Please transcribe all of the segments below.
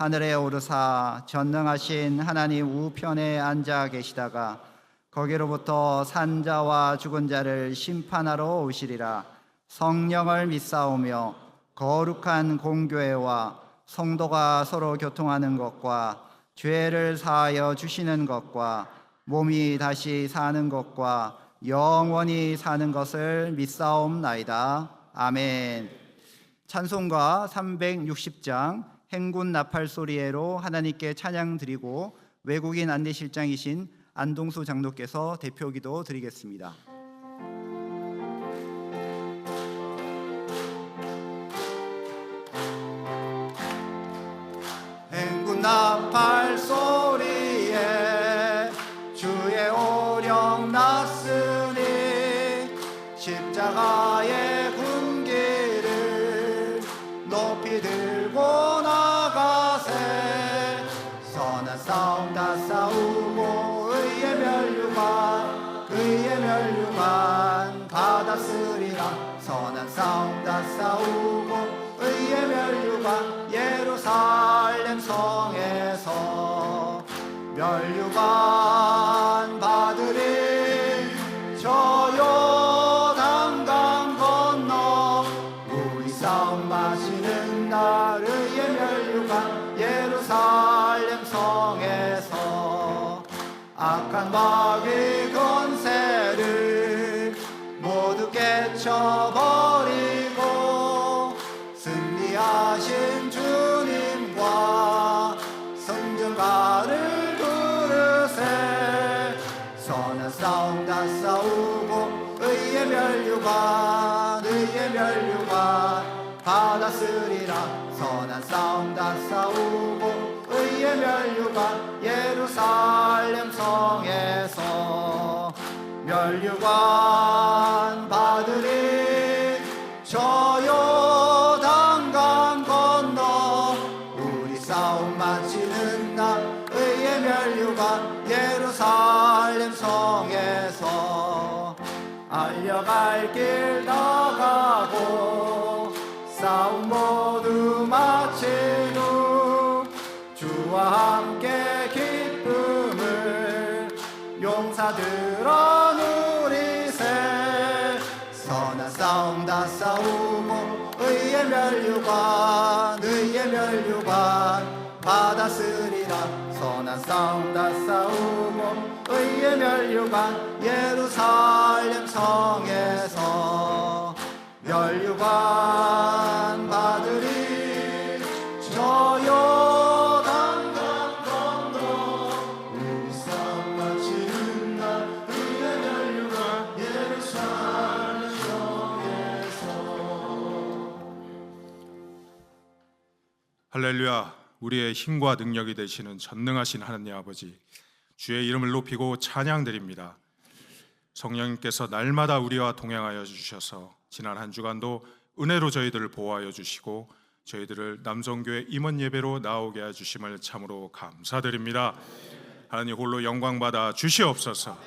하늘에 오르사 전능하신 하나님 우편에 앉아 계시다가 거기로부터 산자와 죽은 자를 심판하러 오시리라 성령을 믿사오며 거룩한 공교회와 성도가 서로 교통하는 것과 죄를 사하여 주시는 것과 몸이 다시 사는 것과 영원히 사는 것을 믿사옵나이다 아멘. 찬송가 360장 행군 나팔 소리에로 하나님께 찬양 드리고 외국인 안내실장이신 안동수 장로께서 대표기도 드리겠습니다. 행군 나팔 소 받았으리라. 선한 싸움 다 싸우고 의의 멸류관 예루살렘 성에서 멸류관 받았으리라. 선한 싸움 다 싸우고 의의 멸류관 예루살렘 성에서 멸류관 받으리. 저 요단강 건너 우리 싸움 마치는 날 의의 멸류관 예루살렘 성에서. 할렐루야 우리의 힘과 능력이 되시는 전능하신 하나님 아버지 주의 이름을 높이고 찬양드립니다. 성령님께서 날마다 우리와 동행하여 주셔서 지난 한 주간도 은혜로 저희들을 보호하여 주시고 저희들을 남성교회 임원 예배로 나오게 해 주심을 참으로 감사드립니다. 하나님 홀로 영광 받아 주시옵소서.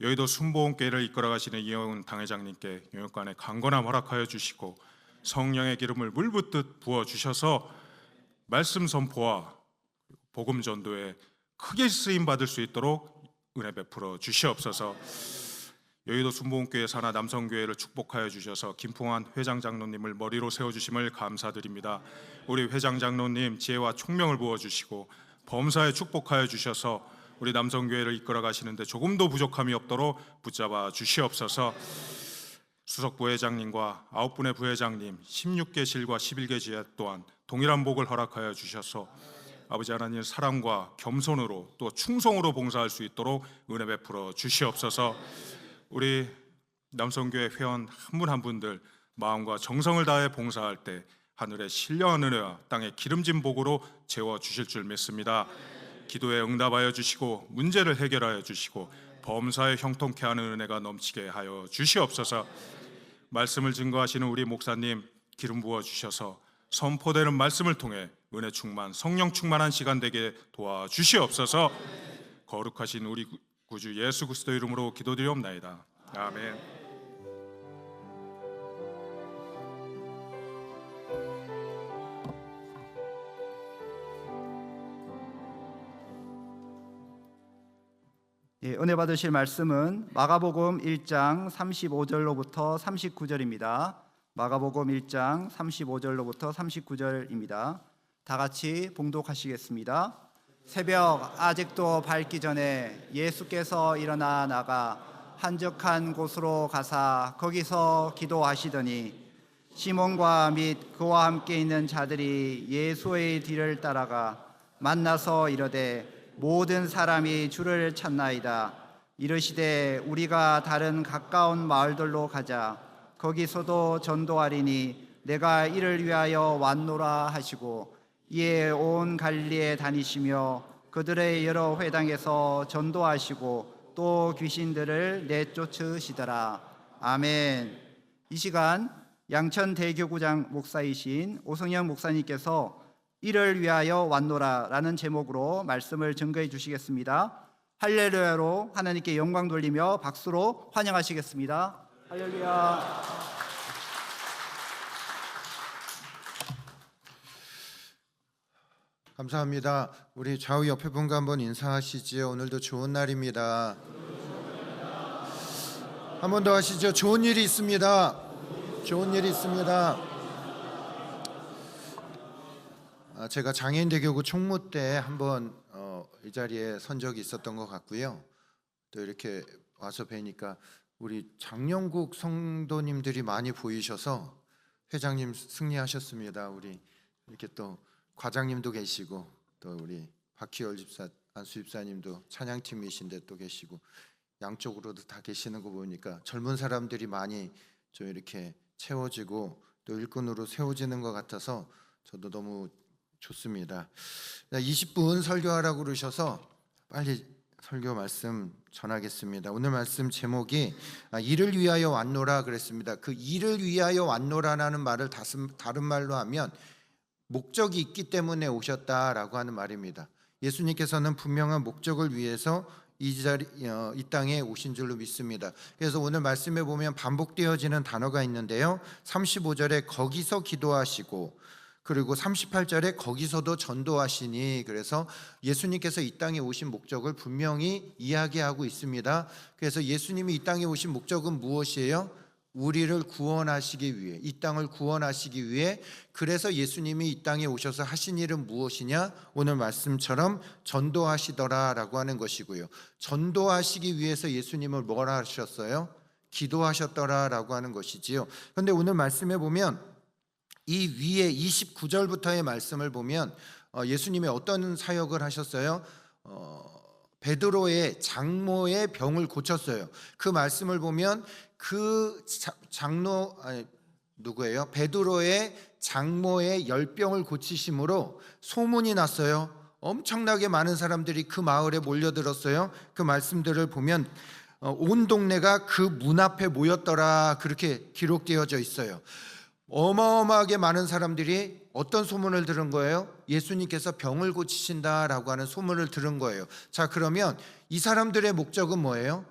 여의도 순복음교회를 이끌어 가시는 이영훈 당회장님께 영육간에 강건함 허락하여 주시고 성령의 기름을 물 붓듯 부어 주셔서 말씀 선포와 복음 전도에 크게 쓰임 받을 수 있도록 은혜 베풀어 주시옵소서. 여의도 순복음교회 산하 남성교회를 축복하여 주셔서 김풍환 회장 장로님을 머리로 세워 주심을 감사드립니다. 우리 회장 장로님 지혜와 총명을 부어 주시고 범사에 축복하여 주셔서 우리 남성교회를 이끌어 가시는데 조금도 부족함이 없도록 붙잡아 주시옵소서. 수석 부회장님과 아홉 분의 부회장님, 16개 실과 11개 지하 또한 동일한 복을 허락하여 주셔서 아버지 하나님 사랑과 겸손으로 또 충성으로 봉사할 수 있도록 은혜 베풀어 주시옵소서. 우리 남성교회 회원 한 분 한 분들 마음과 정성을 다해 봉사할 때 하늘의 신령한 은혜와 땅의 기름진 복으로 채워 주실 줄 믿습니다. 기도에 응답하여 주시고 문제를 해결하여 주시고 범사에 형통케 하는 은혜가 넘치게 하여 주시옵소서. 말씀을 증거하시는 우리 목사님 기름 부어 주셔서 선포되는 말씀을 통해 은혜 충만 성령 충만한 시간 되게 도와 주시옵소서. 거룩하신 우리 구- 구주 예수 그리스도 이름으로 기도드리옵나이다. 아멘. 은혜 받으실 말씀은 마가복음 1장 35절로부터 39절입니다. 마가복음 1장 35절로부터 39절입니다. 다 같이 봉독하시겠습니다. 새벽 아직도 밝기 전에 예수께서 일어나 나가 한적한 곳으로 가사 거기서 기도하시더니 시몬과 및 그와 함께 있는 자들이 예수의 뒤를 따라가 만나서 이르되 모든 사람이 주를 찾나이다. 이르시되 우리가 다른 가까운 마을들로 가자. 거기서도 전도하리니 내가 이를 위하여 왔노라 하시고 이에 온 갈리에 다니시며 그들의 여러 회당에서 전도하시고 또 귀신들을 내쫓으시더라. 아멘. 이 시간 양천 대교구장 목사이신 오성영 목사님께서 이를 위하여 왔노라라는 제목으로 말씀을 증거해 주시겠습니다. 할렐루야로 하나님께 영광 돌리며 박수로 환영하시겠습니다. 할렐루야. 감사합니다. 우리 좌우 옆에 분과 한번 인사하시지요. 오늘도 좋은 날입니다. 한 번 더 하시죠. 좋은 일이 있습니다. 좋은 일이 있습니다. 아, 제가 장애인 대교구 총무 때 한번 어, 이 자리에 선 적이 있었던 것 같고요. 또 이렇게 와서 뵈니까 우리 장영국 성도님들이 많이 보이셔서 회장님 승리하셨습니다. 우리 이렇게 또 과장님도 계시고 또 우리 박희열 집사 안수 집사님도 찬양팀이신데 또 계시고 양쪽으로도 다 계시는 거 보니까 젊은 사람들이 많이 좀 이렇게 채워지고 또 일꾼으로 세워지는 것 같아서 저도 너무 좋습니다. 20분 설교하라고 그러셔서 빨리 설교 말씀 전하겠습니다. 오늘 말씀 제목이 아, 이를 위하여 왔노라 그랬습니다. 그 이를 위하여 왔노라라는 말을 다른 말로 하면 목적이 있기 때문에 오셨다라고 하는 말입니다. 예수님께서는 분명한 목적을 위해서 이 자리 어, 이 땅에 오신 줄로 믿습니다. 그래서 오늘 말씀에 보면 반복되어지는 단어가 있는데요. 35절에 거기서 기도하시고 그리고 38절에 거기서도 전도하시니 그래서 예수님께서 이 땅에 오신 목적을 분명히 이야기하고 있습니다. 그래서 예수님이 이 땅에 오신 목적은 무엇이에요? 우리를 구원하시기 위해 이 땅을 구원하시기 위해 그래서 예수님이 이 땅에 오셔서 하신 일은 무엇이냐? 오늘 말씀처럼 전도하시더라라고 하는 것이고요. 전도하시기 위해서 예수님을 뭐라 하셨어요? 기도하셨더라라고 하는 것이지요. 그런데 오늘 말씀에 보면 이 위에 29절부터의 말씀을 보면 어, 예수님이 어떤 사역을 하셨어요? 어, 베드로의 장모의 병을 고쳤어요. 그 말씀을 보면 그 자- 장로 아니, 누구예요? 베드로의 장모의 열병을 고치심으로 소문이 났어요. 엄청나게 많은 사람들이 그 마을에 몰려들었어요. 그 말씀들을 보면 어, 온 동네가 그 문 앞에 모였더라 그렇게 기록되어져 있어요. 어마어마하게 많은 사람들이 어떤 소문을 들은 거예요? 예수님께서 병을 고치신다라고 하는 소문을 들은 거예요. 자, 그러면 이 사람들의 목적은 뭐예요?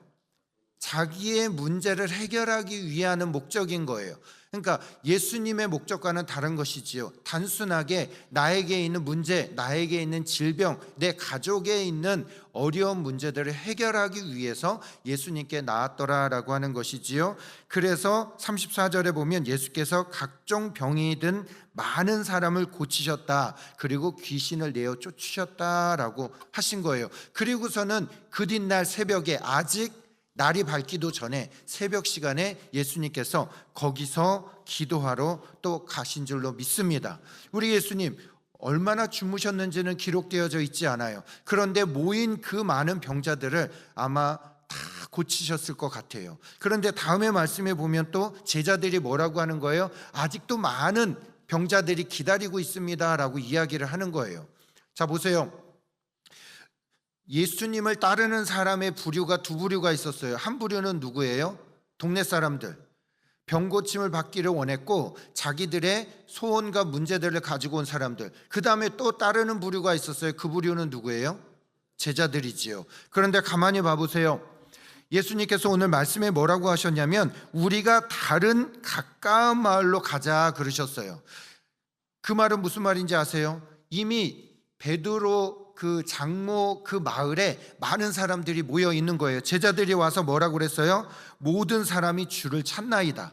자기의 문제를 해결하기 위한 목적인 거예요. 그러니까 예수님의 목적과는 다른 것이지요. 단순하게 나에게 있는 문제, 나에게 있는 질병, 내 가족에 있는 어려운 문제들을 해결하기 위해서 예수님께 나왔더라라고 하는 것이지요. 그래서 34절에 보면 예수께서 각종 병이 든 많은 사람을 고치셨다. 그리고 귀신을 내어 쫓으셨다라고 하신 거예요. 그리고서는 그 뒷날 새벽에 아직 날이 밝기도 전에 새벽 시간에 예수님께서 거기서 기도하러 또 가신 줄로 믿습니다. 우리 예수님 얼마나 주무셨는지는 기록되어져 있지 않아요. 그런데 모인 그 많은 병자들을 아마 다 고치셨을 것 같아요. 그런데 다음에 말씀에 보면 또 제자들이 뭐라고 하는 거예요? 아직도 많은 병자들이 기다리고 있습니다라고 이야기를 하는 거예요. 자 보세요. 예수님을 따르는 사람의 부류가 두 부류가 있었어요. 한 부류는 누구예요? 동네 사람들. 병 고침을 받기를 원했고 자기들의 소원과 문제들을 가지고 온 사람들. 그 다음에 또 따르는 부류가 있었어요. 그 부류는 누구예요? 제자들이지요. 그런데 가만히 봐보세요. 예수님께서 오늘 말씀에 뭐라고 하셨냐면 우리가 다른 가까운 마을로 가자 그러셨어요. 그 말은 무슨 말인지 아세요? 이미 베드로 그 장모 그 마을에 많은 사람들이 모여 있는 거예요. 제자들이 와서 뭐라고 그랬어요? 모든 사람이 주를 찾나이다.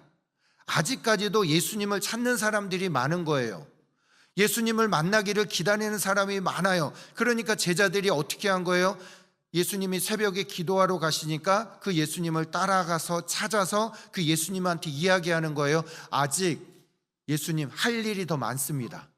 아직까지도 예수님을 찾는 사람들이 많은 거예요. 예수님을 만나기를 기다리는 사람이 많아요. 그러니까 제자들이 어떻게 한 거예요? 예수님이 새벽에 기도하러 가시니까 그 예수님을 따라가서 찾아서 그 예수님한테 이야기하는 거예요. 아직 예수님 할 일이 더 많습니다.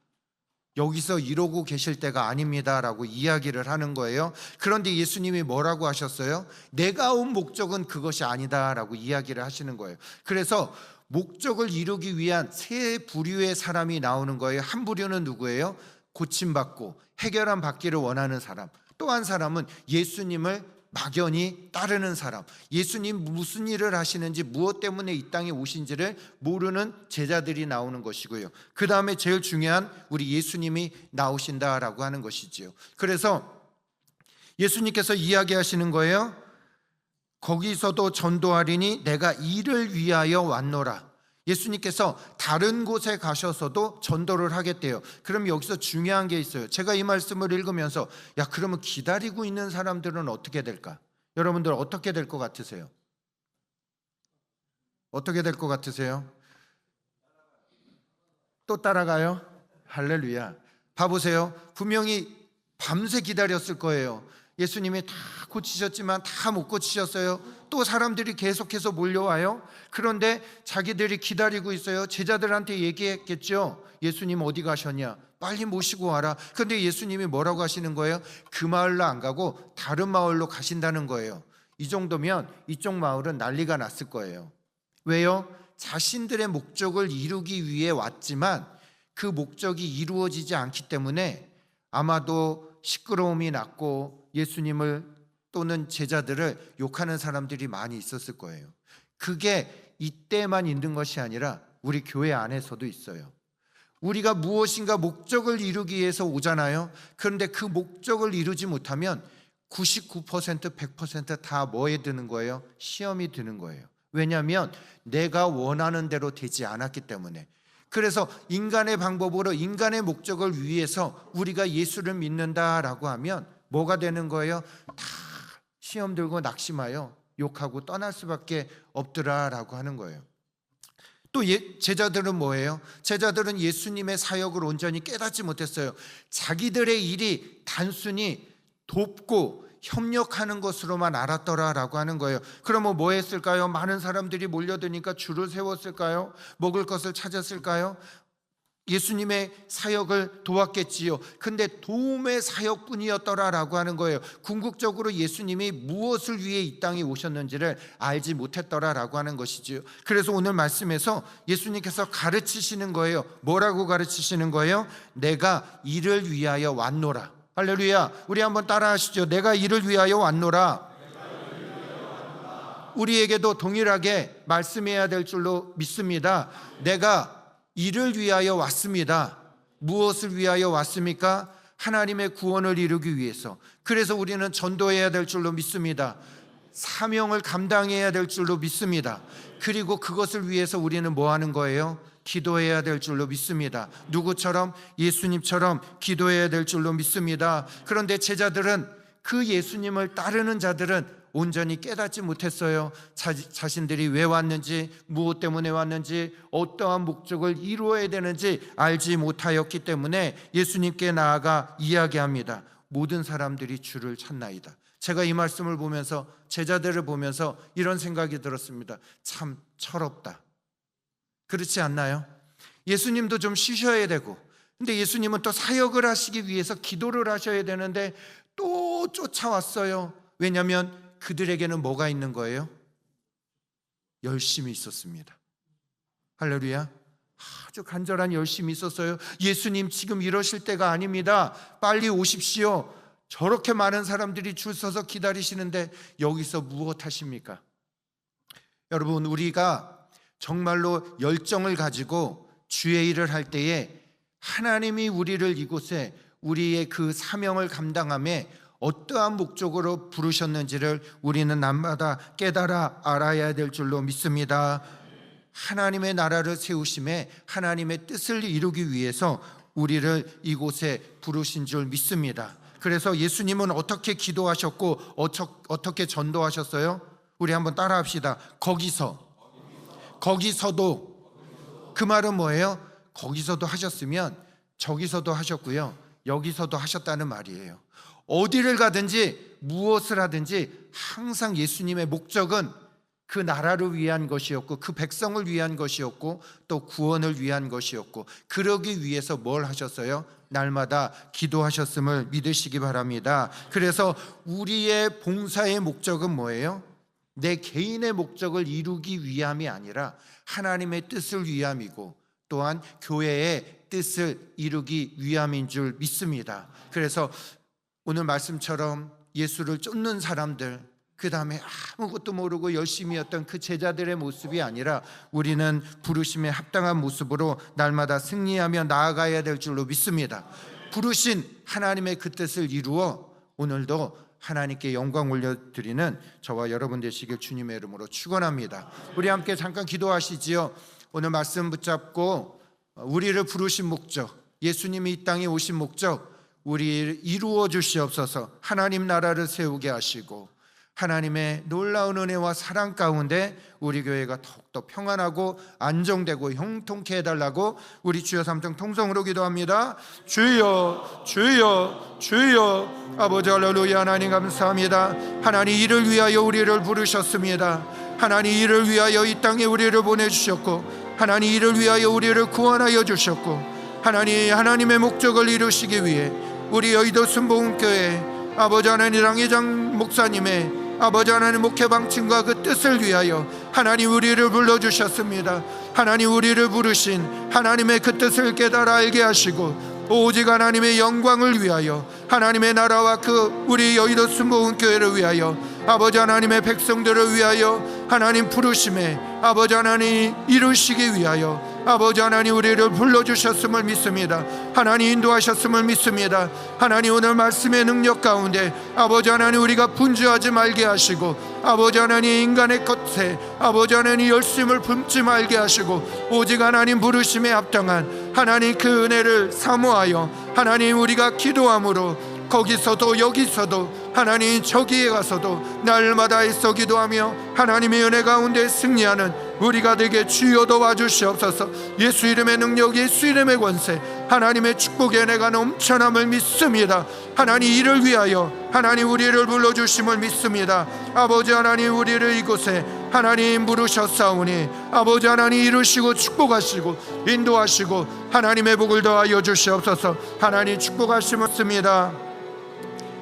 여기서 이러고 계실 때가 아닙니다라고 이야기를 하는 거예요. 그런데 예수님이 뭐라고 하셨어요? 내가 온 목적은 그것이 아니다라고 이야기를 하시는 거예요. 그래서 목적을 이루기 위한 세 부류의 사람이 나오는 거예요. 한 부류는 누구예요? 고침받고 해결함 받기를 원하는 사람. 또 한 사람은 예수님을 막연히 따르는 사람. 예수님 무슨 일을 하시는지 무엇 때문에 이 땅에 오신지를 모르는 제자들이 나오는 것이고요. 그 다음에 제일 중요한 우리 예수님이 나오신다라고 하는 것이지요. 그래서 예수님께서 이야기하시는 거예요. 거기서도 전도하리니 내가 이를 위하여 왔노라. 예수님께서 다른 곳에 가셔서도 전도를 하겠대요. 그럼 여기서 중요한 게 있어요. 제가 이 말씀을 읽으면서 야 그러면 기다리고 있는 사람들은 어떻게 될까? 여러분들 어떻게 될 것 같으세요? 어떻게 될 것 같으세요? 또 따라가요? 할렐루야. 봐보세요. 분명히 밤새 기다렸을 거예요. 예수님이 다 고치셨지만 다 못 고치셨어요. 또 사람들이 계속해서 몰려와요. 그런데 자기들이 기다리고 있어요. 제자들한테 얘기했겠죠. 예수님 어디 가셨냐? 빨리 모시고 와라. 근데 예수님이 뭐라고 하시는 거예요? 그 마을로 안 가고 다른 마을로 가신다는 거예요. 이 정도면 이쪽 마을은 난리가 났을 거예요. 왜요? 자신들의 목적을 이루기 위해 왔지만 그 목적이 이루어지지 않기 때문에 아마도 시끄러움이 났고 예수님을 또는 제자들을 욕하는 사람들이 많이 있었을 거예요. 그게 이때만 있는 것이 아니라 우리 교회 안에서도 있어요. 우리가 무엇인가 목적을 이루기 위해서 오잖아요. 그런데 그 목적을 이루지 못하면 99% 100%다 뭐에 드는 거예요? 시험이 드는 거예요. 왜냐하면 내가 원하는 대로 되지 않았기 때문에. 그래서 인간의 방법으로 인간의 목적을 위해서 우리가 예수를 믿는다라고 하면 뭐가 되는 거예요? 다 시험 들고 낙심하여 욕하고 떠날 수밖에 없더라라고 하는 거예요. 또 예, 제자들은 뭐예요? 제자들은 예수님의 사역을 온전히 깨닫지 못했어요. 자기들의 일이 단순히 돕고 협력하는 것으로만 알았더라라고 하는 거예요. 그러면 뭐 했을까요? 많은 사람들이 몰려드니까 줄을 세웠을까요? 먹을 것을 찾았을까요? 예수님의 사역을 도왔겠지요. 근데 도움의 사역뿐이었더라라고 하는 거예요. 궁극적으로 예수님이 무엇을 위해 이 땅에 오셨는지를 알지 못했더라라고 하는 것이지요. 그래서 오늘 말씀에서 예수님께서 가르치시는 거예요. 뭐라고 가르치시는 거예요? 내가 이를 위하여 왔노라. 할렐루야. 우리 한번 따라 하시죠. 내가 이를 위하여 왔노라. 우리에게도 동일하게 말씀해야 될 줄로 믿습니다. 내가 이를 위하여 왔습니다. 무엇을 위하여 왔습니까? 하나님의 구원을 이루기 위해서. 그래서 우리는 전도해야 될 줄로 믿습니다. 사명을 감당해야 될 줄로 믿습니다. 그리고 그것을 위해서 우리는 뭐 하는 거예요? 기도해야 될 줄로 믿습니다. 누구처럼? 예수님처럼 기도해야 될 줄로 믿습니다. 그런데 제자들은 그 예수님을 따르는 자들은 온전히 깨닫지 못했어요. 자, 자신들이 왜 왔는지, 무엇 때문에 왔는지, 어떠한 목적을 이루어야 되는지 알지 못하였기 때문에 예수님께 나아가 이야기합니다. 모든 사람들이 주를 찾나이다. 제가 이 말씀을 보면서 제자들을 보면서 이런 생각이 들었습니다. 참 철없다. 그렇지 않나요? 예수님도 좀 쉬셔야 되고, 근데 예수님은 또 사역을 하시기 위해서 기도를 하셔야 되는데 또 쫓아왔어요. 왜냐하면 그들에게는 뭐가 있는 거예요? 열심이 있었습니다. 할렐루야. 아주 간절한 열심이 있었어요. 예수님 지금 이러실 때가 아닙니다. 빨리 오십시오. 저렇게 많은 사람들이 줄 서서 기다리시는데 여기서 무엇 하십니까? 여러분 우리가 정말로 열정을 가지고 주의 일을 할 때에 하나님이 우리를 이곳에 우리의 그 사명을 감당함에 어떠한 목적으로 부르셨는지를 우리는 날마다 깨달아 알아야 될 줄로 믿습니다. 하나님의 나라를 세우심에 하나님의 뜻을 이루기 위해서 우리를 이곳에 부르신 줄 믿습니다. 그래서 예수님은 어떻게 기도하셨고 어떻게 전도하셨어요? 우리 한번 따라합시다. 거기서 거기서도 그 말은 뭐예요? 거기서도 하셨으면 저기서도 하셨고요. 여기서도 하셨다는 말이에요. 어디를 가든지 무엇을 하든지 항상 예수님의 목적은 그 나라를 위한 것이었고 그 백성을 위한 것이었고 또 구원을 위한 것이었고 그러기 위해서 뭘 하셨어요? 날마다 기도하셨음을 믿으시기 바랍니다. 그래서 우리의 봉사의 목적은 뭐예요? 내 개인의 목적을 이루기 위함이 아니라 하나님의 뜻을 위함이고 또한 교회의 뜻을 이루기 위함인 줄 믿습니다. 그래서 오늘 말씀처럼 예수를 쫓는 사람들 그 다음에 아무것도 모르고 열심히 했던 그 제자들의 모습이 아니라 우리는 부르심에 합당한 모습으로 날마다 승리하며 나아가야 될 줄로 믿습니다. 부르신 하나님의 그 뜻을 이루어 오늘도 하나님께 영광 올려드리는 저와 여러분 되시길 주님의 이름으로 축원합니다. 우리 함께 잠깐 기도하시지요. 오늘 말씀 붙잡고 우리를 부르신 목적, 예수님이 이 땅에 오신 목적, 우리 이루어 주시옵소서. 하나님 나라를 세우게 하시고 하나님의 놀라운 은혜와 사랑 가운데 우리 교회가 더욱더 평안하고 안정되고 형통케 해달라고 우리 주여 삼정 통성으로 기도합니다. 주여, 주여, 주여, 아버지 할렐루야 하나님 감사합니다. 하나님 이를 위하여 우리를 부르셨습니다. 하나님 이를 위하여 이 땅에 우리를 보내주셨고 하나님 이를 위하여 우리를 구원하여 주셨고 하나님 하나님의 목적을 이루시기 위해 우리 여의도 순복음교회 아버지 하나님 랑회장 목사님의 아버지 하나님 목회 방침과 그 뜻을 위하여 하나님 우리를 불러주셨습니다. 하나님 우리를 부르신 하나님의 그 뜻을 깨달아 알게 하시고 오직 하나님의 영광을 위하여 하나님의 나라와 그 우리 여의도 순복음교회를 위하여 아버지 하나님의 백성들을 위하여 하나님 부르심에 아버지 하나님 이루시기 위하여 아버지 하나님 우리를 불러주셨음을 믿습니다. 하나님 인도하셨음을 믿습니다. 하나님 오늘 말씀의 능력 가운데 아버지 하나님 우리가 분주하지 말게 하시고 아버지 하나님 인간의 것에 아버지 하나님 열심을 품지 말게 하시고 오직 하나님 부르심에 합당한 하나님 그 은혜를 사모하여 하나님 우리가 기도함으로 거기서도 여기서도 하나님 저기에 가서도 날마다 애써 기도하며 하나님의 은혜 가운데 승리하는 우리가 되게 주여 도와주시옵소서. 예수 이름의 능력 예수 이름의 권세 하나님의 축복의 은혜가 넘쳐남을 믿습니다. 하나님 이를 위하여 하나님 우리를 불러주심을 믿습니다. 아버지 하나님 우리를 이곳에 하나님 부르셨사오니 아버지 하나님 이루시고 축복하시고 인도하시고 하나님의 복을 더하여 주시옵소서. 하나님 축복하심을 습니다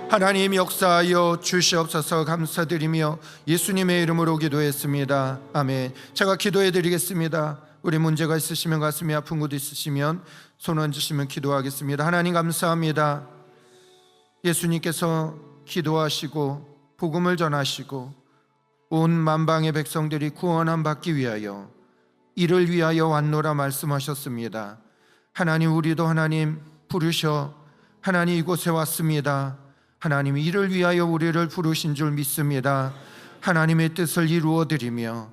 하나님 역사하여 주시옵소서 감사드리며 예수님의 이름으로 기도했습니다. 아멘. 제가 기도해 드리겠습니다. 우리 문제가 있으시면 가슴이 아픈 곳 있으시면 손 얹으시면 기도하겠습니다. 하나님 감사합니다. 예수님께서 기도하시고 복음을 전하시고 온 만방의 백성들이 구원함 받기 위하여 이를 위하여 왔노라 말씀하셨습니다. 하나님 우리도 하나님 부르셔 하나님 이곳에 왔습니다. 하나님 이를 위하여 우리를 부르신 줄 믿습니다. 하나님의 뜻을 이루어 드리며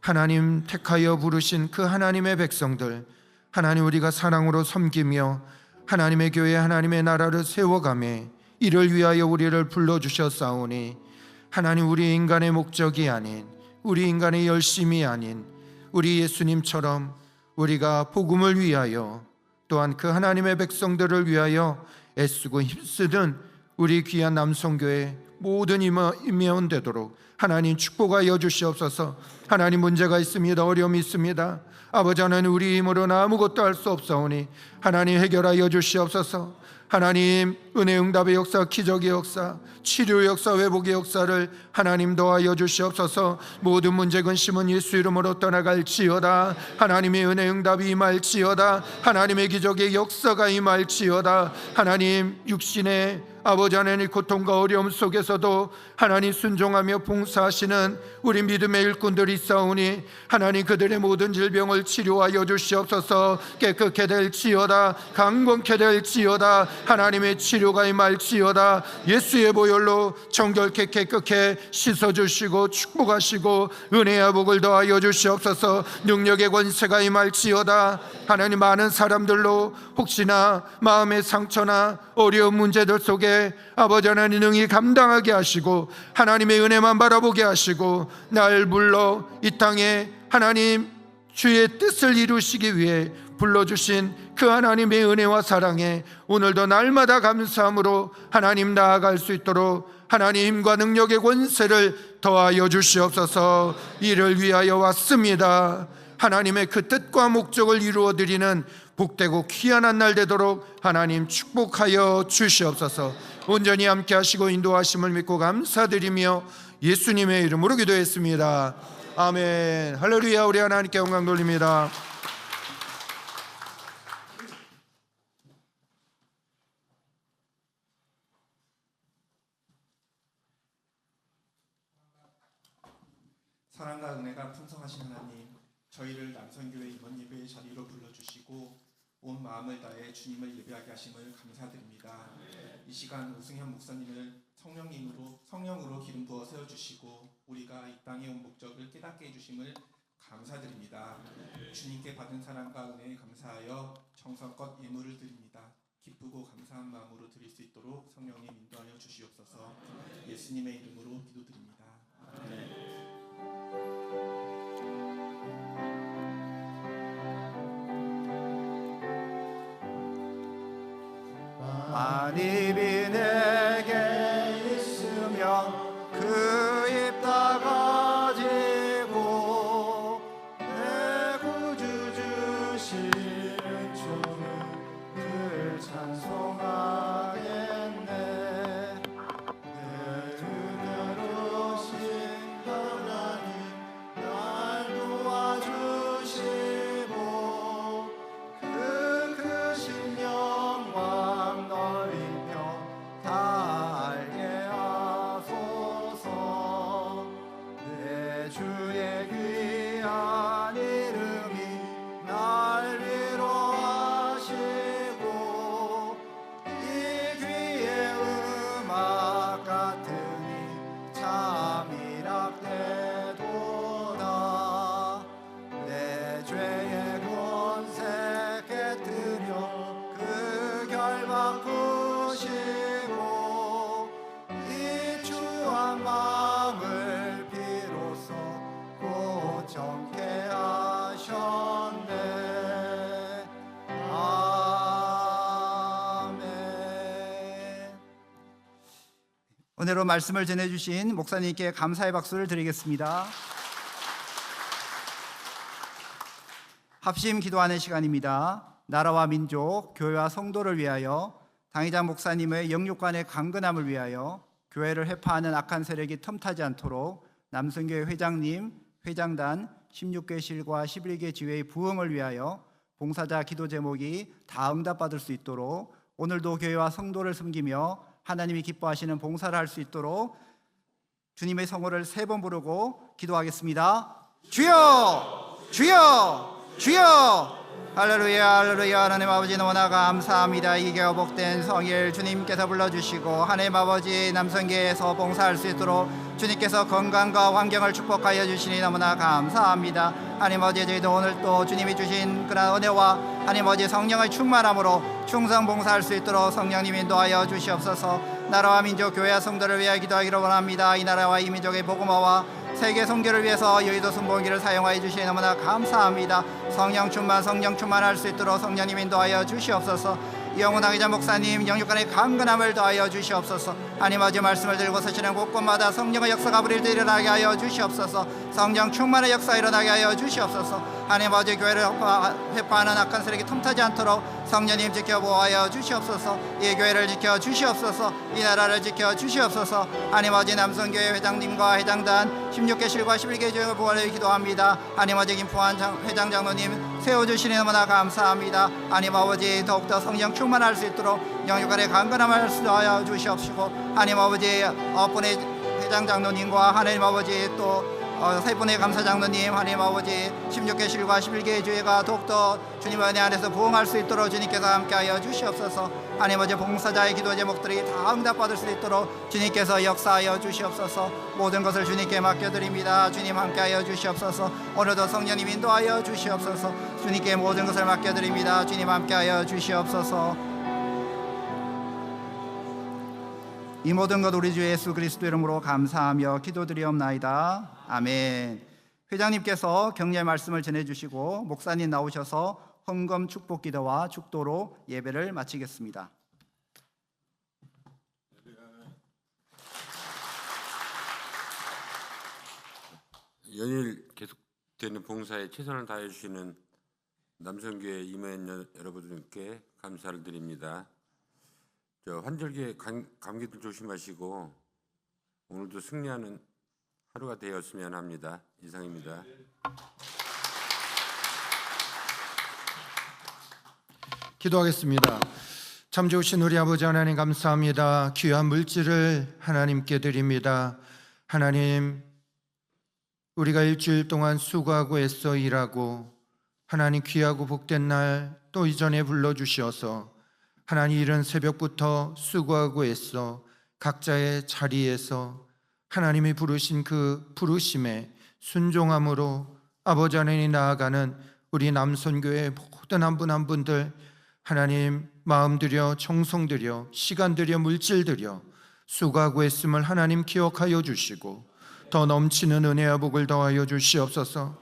하나님 택하여 부르신 그 하나님의 백성들 하나님 우리가 사랑으로 섬기며 하나님의 교회 하나님의 나라를 세워가매 이를 위하여 우리를 불러 주셨사오니 하나님 우리 인간의 목적이 아닌 우리 인간의 열심이 아닌 우리 예수님처럼 우리가 복음을 위하여 또한 그 하나님의 백성들을 위하여 애쓰고 힘쓰든 우리 귀한 남성교회 모든 임해온 되도록 하나님 축복하여 주시옵소서. 하나님 문제가 있습니다. 어려움이 있습니다. 아버지 하나님 우리 힘으로는 아무것도 할 수 없사오니 하나님 해결하여 주시옵소서. 하나님 은혜 응답의 역사 기적의 역사 치료 역사 회복의 역사를 하나님 도하여 주시옵소서. 모든 문제 근심은 예수 이름으로 떠나갈지어다. 하나님의 은혜 응답이 임할지어다. 하나님의 기적의 역사가 임할지어다. 하나님 육신의 아버지 하나님 고통과 어려움 속에서도 하나님 순종하며 봉사하시는 우리 믿음의 일꾼들이 있사오니 하나님 그들의 모든 질병을 치료하여 주시옵소서. 깨끗게 될지어다 강건케 될지어다 하나님의 치료가 임할지어다. 예수의 보혈로 정결케 깨끗게 씻어주시고 축복하시고 은혜와 복을 더하여 주시옵소서. 능력의 권세가 임할지어다. 하나님 많은 사람들로 혹시나 마음의 상처나 어려운 문제들 속에 아버지 하나님 능히 감당하게 하시고 하나님의 은혜만 바라보게 하시고 날 불러 이 땅에 하나님 주의 뜻을 이루시기 위해 불러주신 그 하나님의 은혜와 사랑에 오늘도 날마다 감사함으로 하나님 나아갈 수 있도록 하나님과 능력의 권세를 더하여 주시옵소서 이를 위하여 왔습니다. 하나님의 그 뜻과 목적을 이루어 드리는 복되고 귀한한 날 되도록 하나님 축복하여 주시옵소서. 온전히 함께 하시고 인도하심을 믿고 감사드리며 예수님의 이름으로 기도했습니다. 아멘. 할렐루야. 우리 하나님께 영광 돌립니다. 사랑과 은혜가 풍성하신 하나님, 저희를 남선교회 이번 예배의 자리로 불러주시고 온 마음을 다해 주님을 예배하게 하심을 감사드립니다. 이 시간 오승현 목사님을 성령님으로 성령으로 기름 부어 세워 주시고 우리가 이 땅에 온 목적을 깨닫게 해 주심을 감사드립니다. 주님께 받은 사랑과 은혜에 감사하여 정성껏 예물을 드립니다. 기쁘고 감사한 마음으로 드릴 수 있도록 성령님 인도하여 주시옵소서. 예수님의 이름으로 기도드립니다. 만입이 오늘로 말씀을 전해주신 목사님께 감사의 박수를 드리겠습니다. 합심 기도하는 시간입니다. 나라와 민족, 교회와 성도를 위하여 당의장 목사님의 영육간의 강건함을 위하여 교회를 회파하는 악한 세력이 틈타지 않도록 남성교회 회장님, 회장단 16개 실과 11개 지회의 부흥을 위하여 봉사자 기도 제목이 다 응답받을 수 있도록 오늘도 교회와 성도를 섬기며 하나님이 기뻐하시는 봉사를 할 수 있도록 주님의 성호를 세 번 부르고 기도하겠습니다. 주여! 주여! 주여! 할렐루야 할렐루야 하나님 아버지 너무나 감사합니다 이 교회 복된 성일 주님께서 불러주시고 하나님 아버지 남성계에서 봉사할 수 있도록 주님께서 건강과 환경을 축복하여 주시니 너무나 감사합니다 하나님 아버지 저희도 오늘 또 주님이 주신 그런 은혜와 하나님 아버지 성령의 충만함으로 충성 봉사할 수 있도록 성령님 인도하여 주시옵소서 나라와 민족 교회와 성도를 위하여 기도하기를 원합니다 이 나라와 이 민족의 복음화와 세계 선교를 위해서 여의도 순복음기를 사용하여 주시니 너무나 감사합니다. 성령 충만 성령 충만할 수 있도록 성령님 인도하여 주시옵소서. 영원하기자 목사님 영육간의 강건함을 더하여 주시옵소서. 하나님 아버지 말씀을 들고 서시는 곳곳마다 성령의 역사가 부릴 때 일어나게 하여 주시옵소서. 성령 충만의 역사 일어나게 하여 주시옵소서. 하나님 아버지 교회를 회파- 회파하는 악한 세력이 틈타지 않도록 성령님 지켜 보호하여 주시옵소서. 이 교회를 지켜 주시옵소서. 이 나라를 지켜 주시옵소서. 하나님 아버지 남성교회 회장님과 회장단 16개 실과 11개 조용을 보호하려 기도합니다. 하나님 아버지 김포한 장- 회장 장로님 세워주시니 너무나 감사합니다. 하나님 아버지 더욱더 성령 충만할 수 있도록 영육간의 강건함을 수하여 주시옵시고 하나님 아버지 어, 분의 회장 장로님과 하나님 아버지 또 어, 세 분의 감사 장로님 하나님 아버지 16개 실과 11개의 주회가 더욱더 주님의 은혜 안에서 부흥할 수 있도록 주님께서 함께하여 주시옵소서. 하나님 아버지 봉사자의 기도 제목들이 다 응답받을 수 있도록 주님께서 역사하여 주시옵소서. 모든 것을 주님께 맡겨드립니다. 주님 함께하여 주시옵소서. 오늘도 성령님 인도하여 주시옵소서. 주님께 모든 것을 맡겨드립니다. 주님 함께하여 주시옵소서 이 모든 것 우리 주 예수 그리스도 이름으로 감사하며 기도드리옵나이다. 아멘. 회장님께서 격려의 말씀을 전해주시고 목사님 나오셔서 헌금 축복 기도와 축도로 예배를 마치겠습니다. 연일 계속되는 봉사에 최선을 다해 주시는 남성교회 임원 여- 여러분들께 감사를 드립니다. 저 환절기에 감, 감기들 조심하시고 오늘도 승리하는 하루가 되었으면 합니다. 이상입니다. 기도하겠습니다. 참 좋으신 우리 아버지 하나님 감사합니다. 귀한 물질을 하나님께 드립니다. 하나님 우리가 일주일 동안 수고하고 애써 일하고 하나님 귀하고 복된 날 또 이전에 불러 주셔서 하나님 이른 새벽부터 수고하고 애써 각자의 자리에서 하나님이 부르신 그 부르심에 순종함으로 아버지 하나님 나아가는 우리 남선교회 모든 한 분 한 분들 하나님 마음 들여 정성 들여 시간 들여 물질 들여 수고하고 애씀을 하나님 기억하여 주시고 더 넘치는 은혜와 복을 더하여 주시옵소서.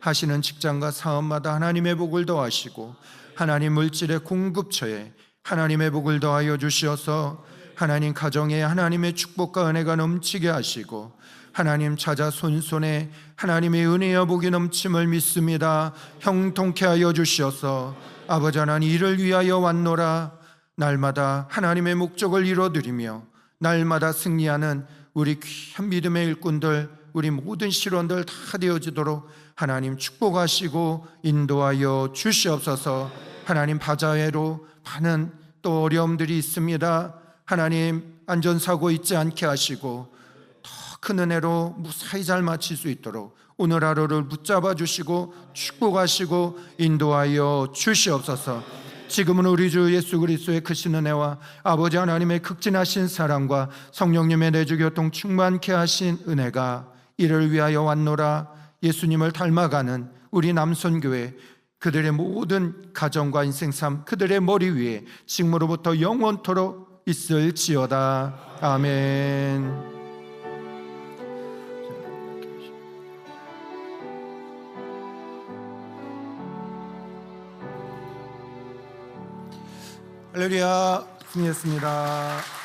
하시는 직장과 사업마다 하나님의 복을 더하시고 하나님 물질의 공급처에 하나님의 복을 더하여 주시어서 하나님 가정에 하나님의 축복과 은혜가 넘치게 하시고 하나님 찾아 손손에 하나님의 은혜와 복이 넘침을 믿습니다. 형통케 하여 주시어서 아버지 하나님 이를 위하여 왔노라 날마다 하나님의 목적을 이뤄드리며 날마다 승리하는 우리 귀한 믿음의 일꾼들 우리 모든 실원들 다 되어지도록 하나님 축복하시고 인도하여 주시옵소서 하나님 바자회로 많은 또 어려움들이 있습니다 하나님 안전사고 있지 않게 하시고 더 큰 은혜로 무사히 잘 마칠 수 있도록 오늘 하루를 붙잡아 주시고 축복하시고 인도하여 주시옵소서. 지금은 우리 주 예수 그리스도의 크신 은혜와 아버지 하나님의 극진하신 사랑과 성령님의 내주 교통 충만케 하신 은혜가 이를 위하여 왔노라 예수님을 닮아가는 우리 남선교회 그들의 모든 가정과 인생 삶 그들의 머리 위에 지금으로부터 영원토록 있을지어다 아멘. 할렐루야 승리했습니다.